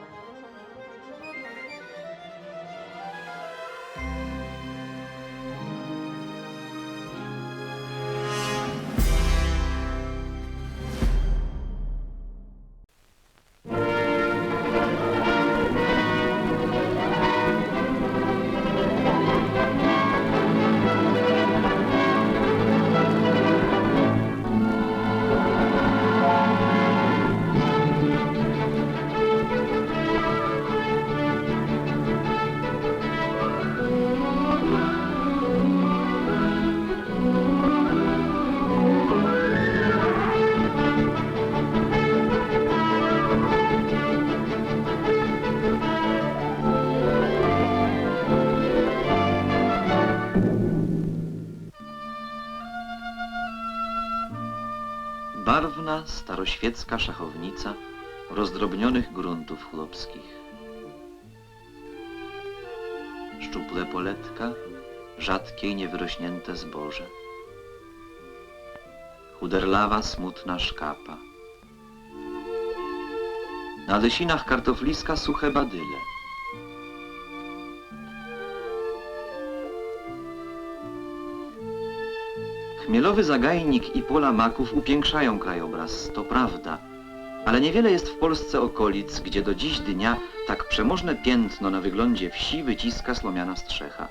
Bye. Staroświecka szachownica rozdrobnionych gruntów chłopskich. Szczuple poletka, rzadkie i niewyrośnięte zboże. Chuderlawa, smutna szkapa. Na lesinach kartofliska suche badyle. Chmielowy zagajnik i pola maków upiększają krajobraz, to prawda. Ale niewiele jest w Polsce okolic, gdzie do dziś dnia tak przemożne piętno na wyglądzie wsi wyciska slomiana strzecha.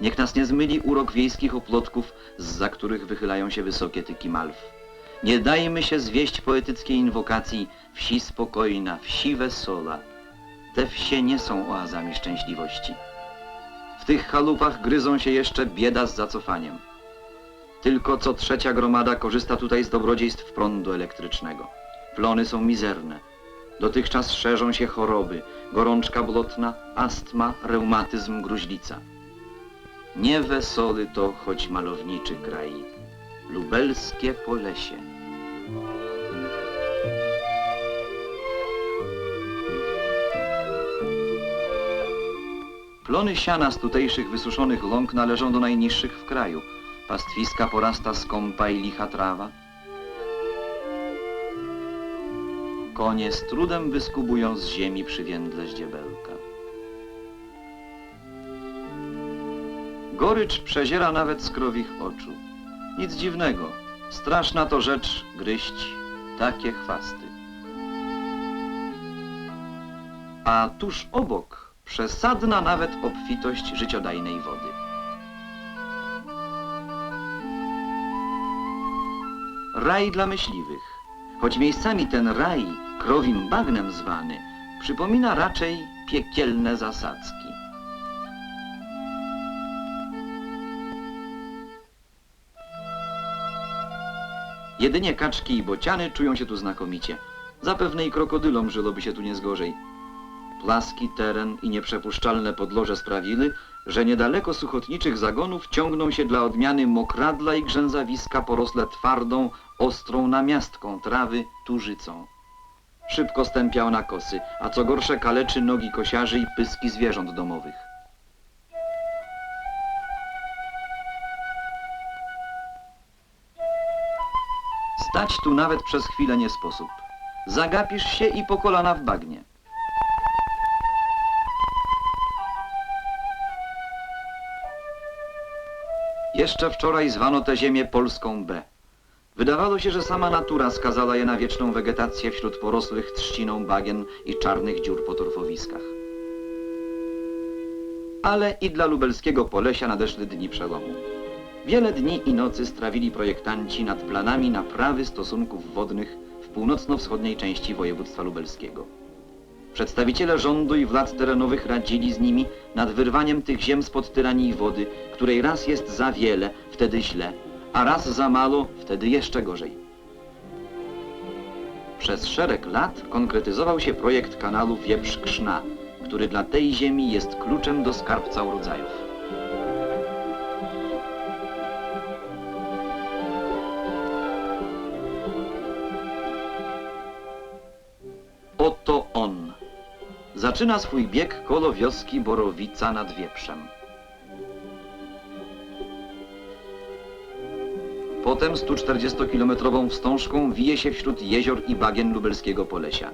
Niech nas nie zmyli urok wiejskich oplotków, za których wychylają się wysokie tyki malw. Nie dajmy się zwieść poetyckiej inwokacji wsi spokojna, wsi wesoła. Te wsie nie są oazami szczęśliwości. W tych chalupach gryzą się jeszcze bieda z zacofaniem. Tylko co trzecia gromada korzysta tutaj z dobrodziejstw prądu elektrycznego. Plony są mizerne. Dotychczas szerzą się choroby, gorączka blotna, astma, reumatyzm, gruźlica. Niewesoły to choć malowniczy kraj. Lubelskie Polesie. Plony siana z tutejszych wysuszonych łąk należą do najniższych w kraju. Pastwiska porasta skąpa i licha trawa. Konie z trudem wyskubują z ziemi przywiędle zdziebelka. Gorycz przeziera nawet z krowich oczu. Nic dziwnego. Straszna to rzecz gryźć takie chwasty. A tuż obok przesadna nawet obfitość życiodajnej wody. Raj dla myśliwych. Choć miejscami ten raj, krowim bagnem zwany, przypomina raczej piekielne zasadzki. Jedynie kaczki i bociany czują się tu znakomicie. Zapewne i krokodylom żyloby się tu nie zgorzej. Plaski teren i nieprzepuszczalne podloże sprawiły, że niedaleko suchotniczych zagonów ciągną się dla odmiany mokradla i grzęzawiska porosłe twardą, ostrą namiastką trawy, tużycą. Szybko stępiał na kosy, a co gorsze kaleczy nogi kosiarzy i pyski zwierząt domowych. Stać tu nawet przez chwilę nie sposób. Zagapisz się i po kolana w bagnie. Jeszcze wczoraj zwano tę ziemię Polską B. Wydawało się, że sama natura skazała je na wieczną wegetację wśród porosłych trzciną bagien i czarnych dziur po torfowiskach. Ale i dla lubelskiego Polesia nadeszły dni przełomu. Wiele dni i nocy strawili projektanci nad planami naprawy stosunków wodnych w północno-wschodniej części województwa lubelskiego. Przedstawiciele rządu i władz terenowych radzili z nimi nad wyrwaniem tych ziem spod tyranii wody, której raz jest za wiele, wtedy źle, a raz za mało, wtedy jeszcze gorzej. Przez szereg lat konkretyzował się projekt kanału Wieprz-Krzna, który dla tej ziemi jest kluczem do skarbca urodzajów. Oto on. Zaczyna swój bieg koło wioski Borowica nad Wieprzem. Potem 140-kilometrową wstążką wije się wśród jezior i bagien lubelskiego Polesia.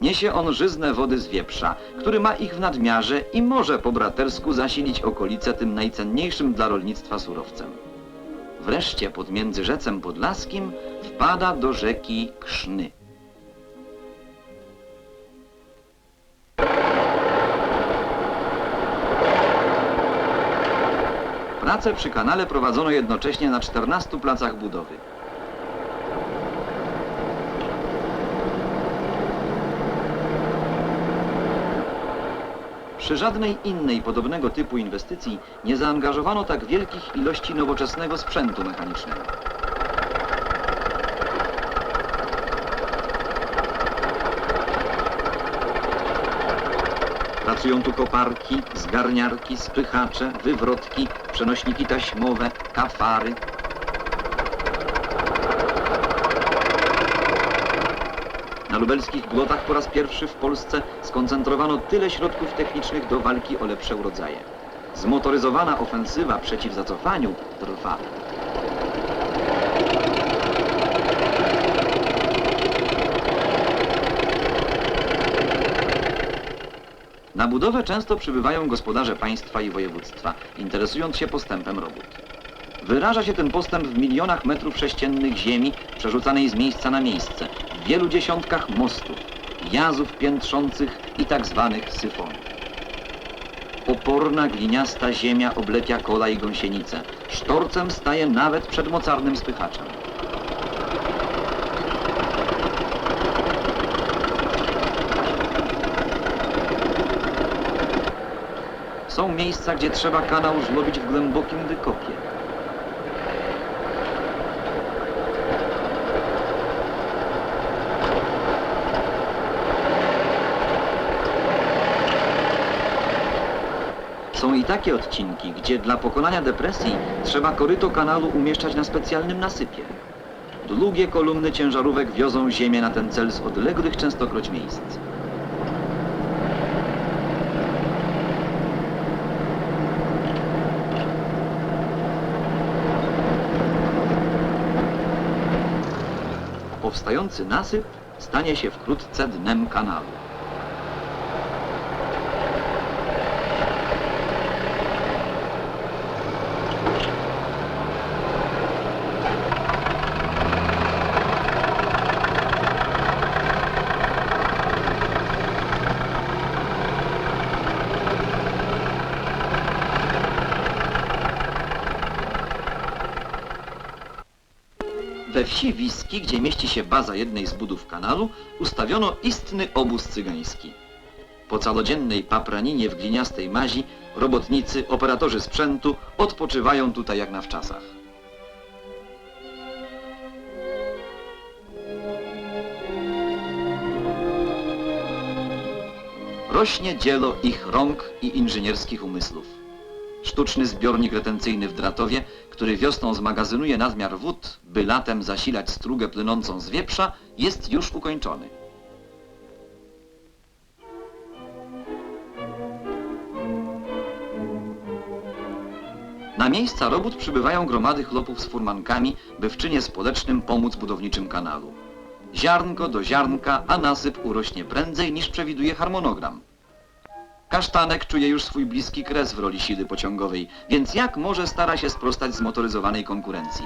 Niesie on żyzne wody z wieprza, który ma ich w nadmiarze i może po bratersku zasilić okolice tym najcenniejszym dla rolnictwa surowcem. Wreszcie pod Międzyrzecem Podlaskim wpada do rzeki Krzny. Prace przy kanale prowadzono jednocześnie na 14 placach budowy. Przy żadnej innej podobnego typu inwestycji nie zaangażowano tak wielkich ilości nowoczesnego sprzętu mechanicznego. Pracują tu koparki, zgarniarki, spychacze, wywrotki, przenośniki taśmowe, kafary. Na lubelskich blotach po raz pierwszy w Polsce skoncentrowano tyle środków technicznych do walki o lepsze urodzaje. Zmotoryzowana ofensywa przeciw zacofaniu trwa. Na budowę często przybywają gospodarze państwa i województwa, interesując się postępem robót. Wyraża się ten postęp w milionach metrów sześciennych ziemi przerzucanej z miejsca na miejsce, w wielu dziesiątkach mostów, jazów piętrzących i tak zwanych syfonów. Oporna, gliniasta ziemia oblepia kola i gąsienice. Sztorcem staje nawet przed mocarnym spychaczem. Są miejsca, gdzie trzeba kanał żłobić w głębokim wykopie. Są i takie odcinki, gdzie dla pokonania depresji trzeba koryto kanalu umieszczać na specjalnym nasypie. Długie kolumny ciężarówek wiozą ziemię na ten cel z odległych częstokroć miejsc. Powstający nasyp stanie się wkrótce dnem kanału. We wsi Wiski, gdzie mieści się baza jednej z budów kanalu, ustawiono istny obóz cygański. Po całodziennej papraninie w gliniastej mazi robotnicy, operatorzy sprzętu odpoczywają tutaj jak na wczasach. Rośnie dzielo ich rąk i inżynierskich umysłów. Sztuczny zbiornik retencyjny w Dratowie, który wiosną zmagazynuje nadmiar wód, by latem zasilać strugę plynącą z wieprza, jest już ukończony. Na miejsca robót przybywają gromady chłopów z furmankami, by w czynie społecznym pomóc budowniczym kanalu. Ziarnko do ziarnka, a nasyp urośnie prędzej niż przewiduje harmonogram. Kasztanek czuje już swój bliski kres w roli siły pociągowej, więc jak może stara się sprostać zmotoryzowanej konkurencji.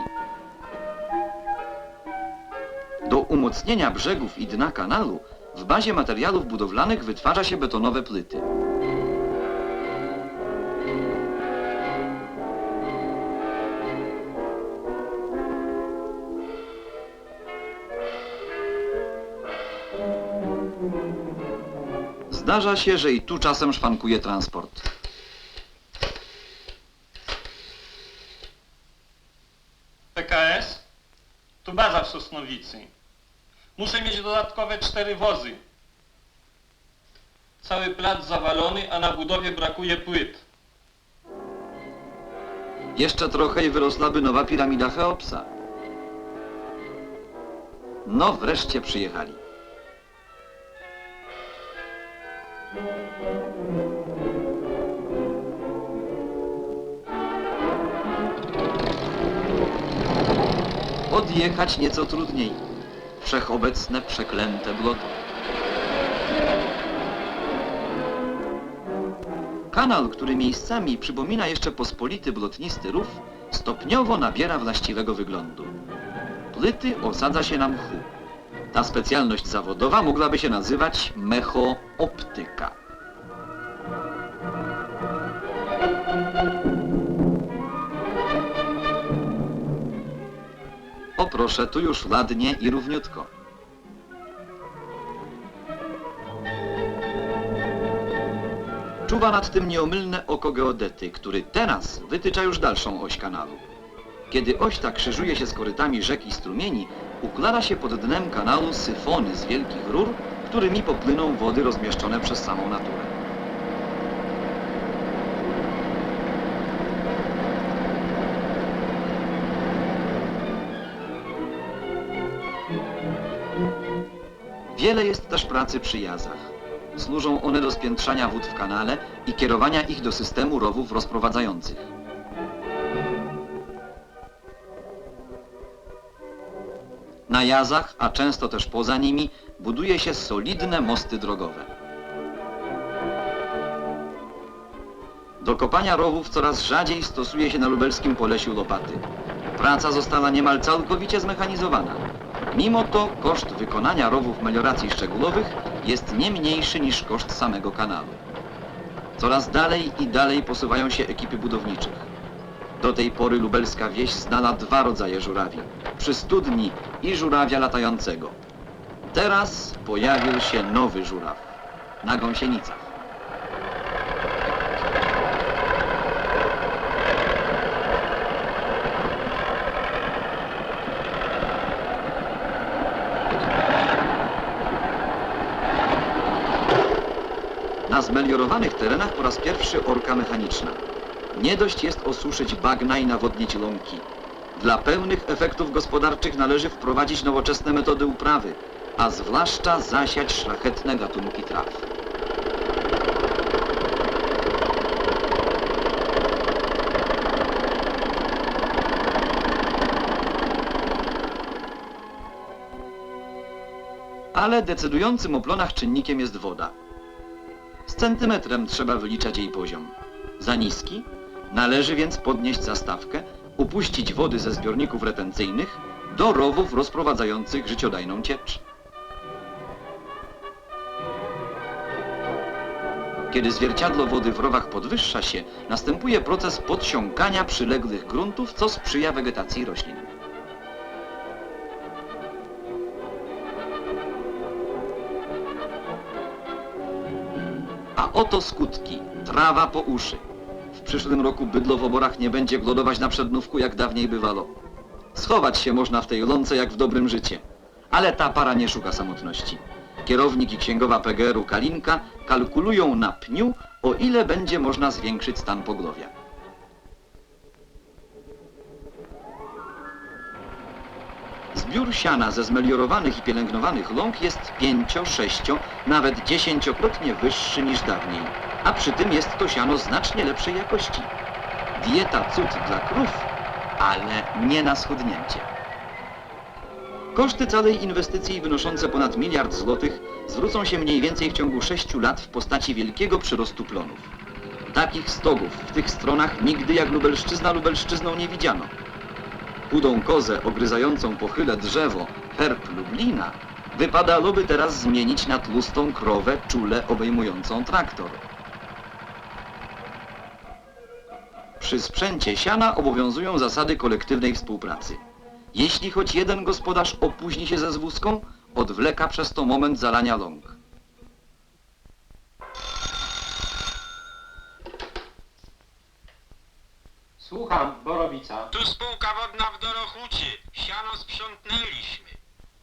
Do umocnienia brzegów i dna kanalu w bazie materiałów budowlanych wytwarza się betonowe płyty. Zdarza się, że i tu czasem szwankuje transport. PKS? Tu baza w Sosnowicy. Muszę mieć dodatkowe cztery wozy. Cały plac zawalony, a na budowie brakuje płyt. Jeszcze trochę i wyrosłaby nowa piramida Cheopsa. No wreszcie przyjechali. wjechać nieco trudniej. Wszechobecne przeklęte błoto. Kanał, który miejscami przypomina jeszcze pospolity blotnisty rów, stopniowo nabiera właściwego wyglądu. Płyty osadza się na mchu. Ta specjalność zawodowa mogłaby się nazywać mechooptyka. Proszę, tu już ładnie i równiutko. Czuwa nad tym nieomylne oko geodety, który teraz wytycza już dalszą oś kanału. Kiedy oś ta krzyżuje się z korytami rzek i strumieni, układa się pod dnem kanału syfony z wielkich rur, którymi popłyną wody rozmieszczone przez samą naturę. Wiele jest też pracy przy jazach. Służą one do spiętrzania wód w kanale i kierowania ich do systemu rowów rozprowadzających. Na jazach, a często też poza nimi, buduje się solidne mosty drogowe. Do kopania rowów coraz rzadziej stosuje się na lubelskim Polesiu lopaty. Praca została niemal całkowicie zmechanizowana. Mimo to koszt wykonania rowów melioracji szczegółowych jest nie mniejszy niż koszt samego kanału. Coraz dalej i dalej posuwają się ekipy budowniczych. Do tej pory lubelska wieś znała dwa rodzaje żurawi. Przy studni i żurawia latającego. Teraz pojawił się nowy żuraw. Na gąsienicach. Na zmeliorowanych terenach po raz pierwszy orka mechaniczna. Nie dość jest osuszyć bagna i nawodnić łąki. Dla pełnych efektów gospodarczych należy wprowadzić nowoczesne metody uprawy, a zwłaszcza zasiać szlachetne gatunki traw. Ale decydującym o plonach czynnikiem jest woda. Centymetrem trzeba wyliczać jej poziom. Za niski? Należy więc podnieść zastawkę, upuścić wody ze zbiorników retencyjnych do rowów rozprowadzających życiodajną ciecz. Kiedy zwierciadło wody w rowach podwyższa się, następuje proces podsiąkania przyległych gruntów, co sprzyja wegetacji roślin. A oto skutki. Trawa po uszy. W przyszłym roku bydło w oborach nie będzie głodować na przednówku, jak dawniej bywało. Schować się można w tej lące, jak w dobrym życie. Ale ta para nie szuka samotności. Kierownik i księgowa PGR-u Kalinka kalkulują na pniu, o ile będzie można zwiększyć stan pogłowia. Zbiór siana ze zmeliorowanych i pielęgnowanych łąk jest pięcio, sześcio, nawet dziesięciokrotnie wyższy niż dawniej, a przy tym jest to siano znacznie lepszej jakości. Dieta cud dla krów, ale nie na schudnięcie. Koszty całej inwestycji wynoszące ponad miliard złotych zwrócą się mniej więcej w ciągu sześciu lat w postaci wielkiego przyrostu plonów. Takich stogów w tych stronach nigdy jak Lubelszczyzna Lubelszczyzną nie widziano chudą kozę ogryzającą pochylę drzewo, herb Lublina, wypadałoby teraz zmienić na tlustą krowę czule obejmującą traktor. Przy sprzęcie siana obowiązują zasady kolektywnej współpracy. Jeśli choć jeden gospodarz opóźni się ze zwózką, odwleka przez to moment zalania ląk. Słucham, Borowica. Tu spółka wodna w Dorochucie. Siano sprzątnęliśmy.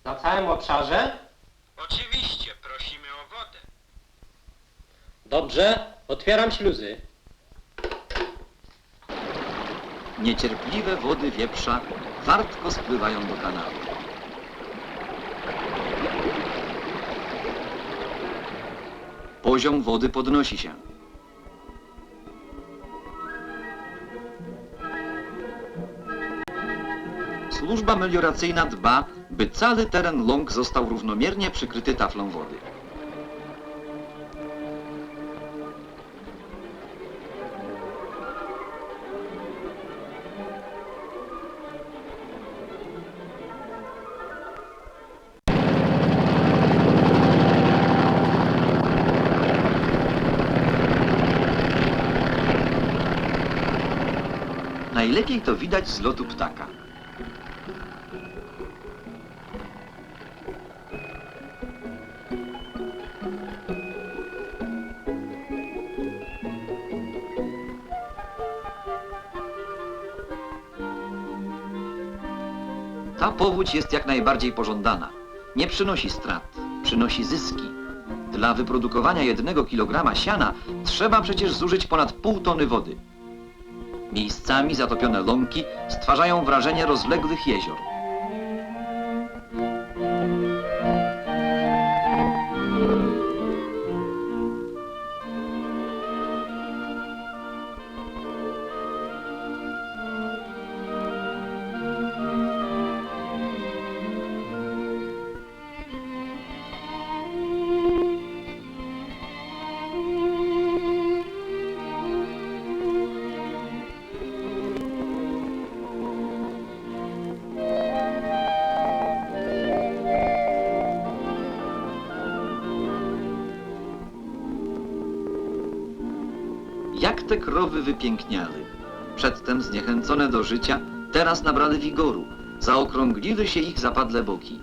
Na całym obszarze? Oczywiście, prosimy o wodę. Dobrze, otwieram śluzy. Niecierpliwe wody wieprza wartko spływają do kanału. Poziom wody podnosi się. służba melioracyjna dba, by cały teren ląk został równomiernie przykryty taflą wody. Najlepiej to widać z lotu ptaka. Ta powódź jest jak najbardziej pożądana. Nie przynosi strat, przynosi zyski. Dla wyprodukowania jednego kilograma siana trzeba przecież zużyć ponad pół tony wody. Miejscami zatopione łąki stwarzają wrażenie rozległych jezior. Te krowy wypiękniały. Przedtem zniechęcone do życia, teraz nabrane wigoru. Zaokrągliły się ich zapadle boki.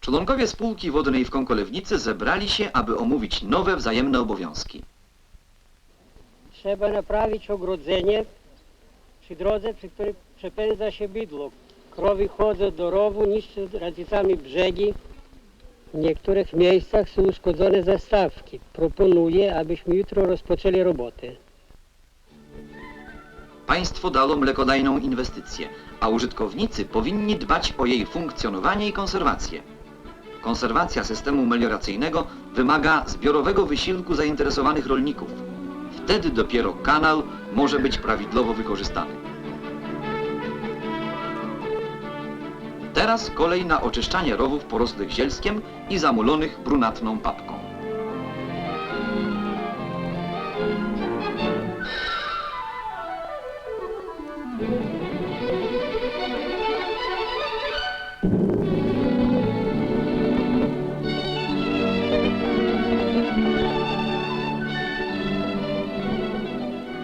Członkowie spółki wodnej w Kąkolewnicy zebrali się, aby omówić nowe wzajemne obowiązki. Trzeba naprawić ogrodzenie przy drodze, przy której przepędza się bydło. Krowy chodzą do rowu, niszczą radzicami brzegi. W niektórych miejscach są uszkodzone zastawki. Proponuję, abyśmy jutro rozpoczęli robotę. Państwo dalo mlekodajną inwestycję, a użytkownicy powinni dbać o jej funkcjonowanie i konserwację. Konserwacja systemu melioracyjnego wymaga zbiorowego wysiłku zainteresowanych rolników. Wtedy dopiero kanał może być prawidłowo wykorzystany. Teraz kolej na oczyszczanie rowów porosłych zielskiem i zamulonych brunatną papką.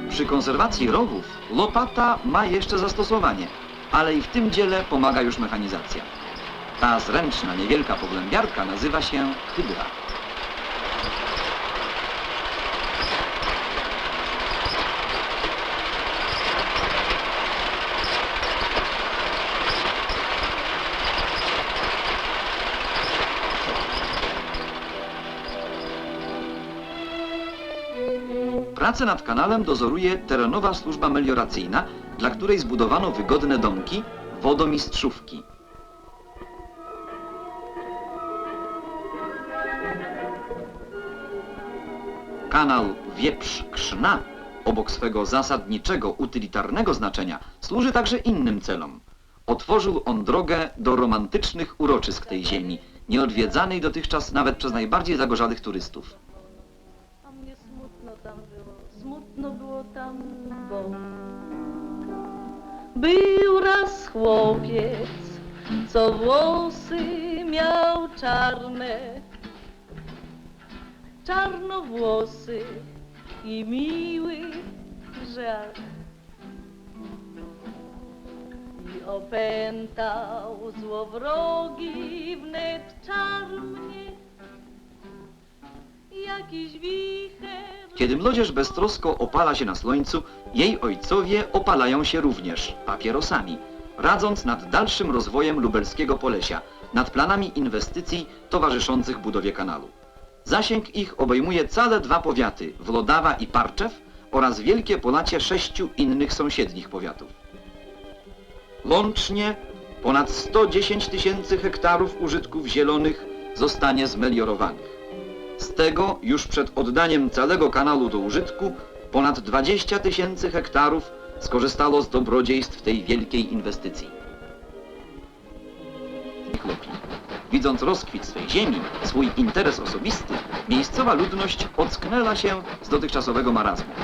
Przy konserwacji rowów lopata ma jeszcze zastosowanie, ale i w tym dziele pomaga już mechanizacja. Ta zręczna, niewielka pogłębiarka nazywa się hydra. Pracę nad kanałem dozoruje terenowa służba melioracyjna, dla której zbudowano wygodne domki, wodomistrzówki. Kanał Wieprz-Krzna, obok swego zasadniczego, utylitarnego znaczenia, służy także innym celom. Otworzył on drogę do romantycznych uroczysk tej ziemi, nieodwiedzanej dotychczas nawet przez najbardziej zagorzałych turystów. A mnie smutno tam było, smutno było tam, był raz chłopiec, co włosy miał czarne, czarnowłosy i miły żal. I opętał złowrogi wnet czar. Kiedy młodzież beztrosko opala się na słońcu, jej ojcowie opalają się również papierosami, radząc nad dalszym rozwojem lubelskiego Polesia, nad planami inwestycji towarzyszących budowie kanału. Zasięg ich obejmuje całe dwa powiaty, Wlodawa i Parczew oraz wielkie Polacie sześciu innych sąsiednich powiatów. Łącznie ponad 110 tysięcy hektarów użytków zielonych zostanie zmeliorowanych. Z tego już przed oddaniem całego kanału do użytku ponad 20 tysięcy hektarów skorzystało z dobrodziejstw tej wielkiej inwestycji. Widząc rozkwit swej ziemi, swój interes osobisty, miejscowa ludność ocknęła się z dotychczasowego marazmu.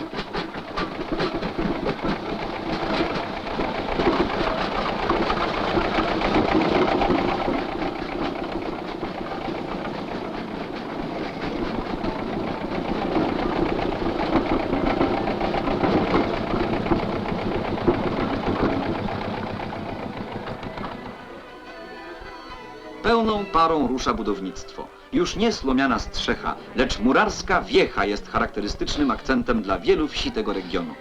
Rusza budownictwo. Już nie slomiana strzecha, lecz murarska wiecha jest charakterystycznym akcentem dla wielu wsi tego regionu.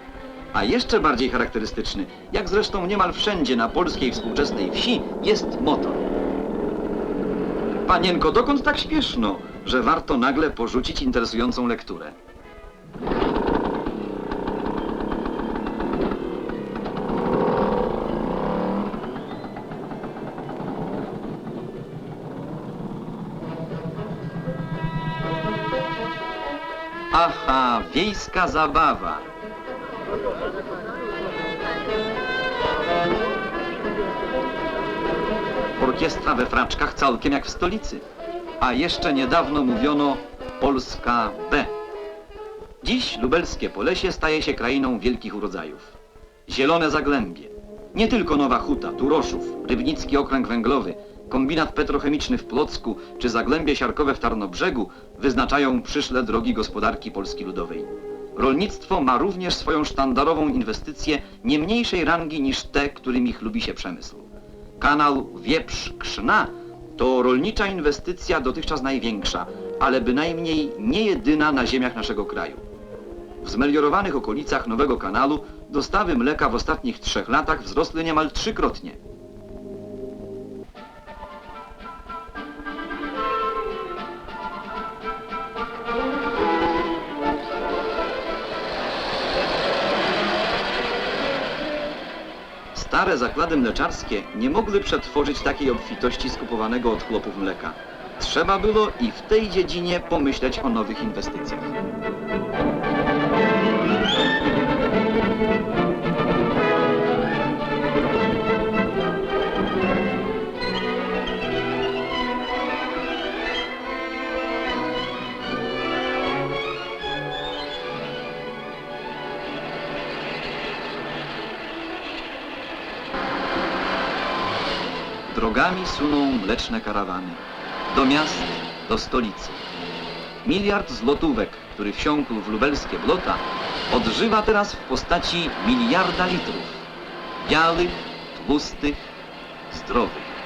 A jeszcze bardziej charakterystyczny, jak zresztą niemal wszędzie na polskiej współczesnej wsi, jest motor. Panienko, dokąd tak śpieszno, że warto nagle porzucić interesującą lekturę? Wiejska zabawa. Orkiestra we fraczkach całkiem jak w stolicy. A jeszcze niedawno mówiono Polska B. Dziś lubelskie Polesie staje się krainą wielkich urodzajów. Zielone Zagłębie. Nie tylko Nowa Huta, Turoszów, Rybnicki Okręg Węglowy, kombinat petrochemiczny w Plocku czy Zagłębie Siarkowe w Tarnobrzegu wyznaczają przyszłe drogi gospodarki Polski Ludowej. Rolnictwo ma również swoją sztandarową inwestycję nie mniejszej rangi niż te, którymi chlubi się przemysł. Kanał Wieprz-Krzna to rolnicza inwestycja dotychczas największa, ale bynajmniej nie jedyna na ziemiach naszego kraju. W zmeliorowanych okolicach nowego kanału dostawy mleka w ostatnich trzech latach wzrosły niemal trzykrotnie. Stare zakłady mleczarskie nie mogły przetworzyć takiej obfitości skupowanego od chłopów mleka. Trzeba było i w tej dziedzinie pomyśleć o nowych inwestycjach. Drogami suną mleczne karawany. Do miast, do stolicy. Miliard złotówek, który wsiąkł w lubelskie blota, odżywa teraz w postaci miliarda litrów. Białych, tłustych, zdrowych.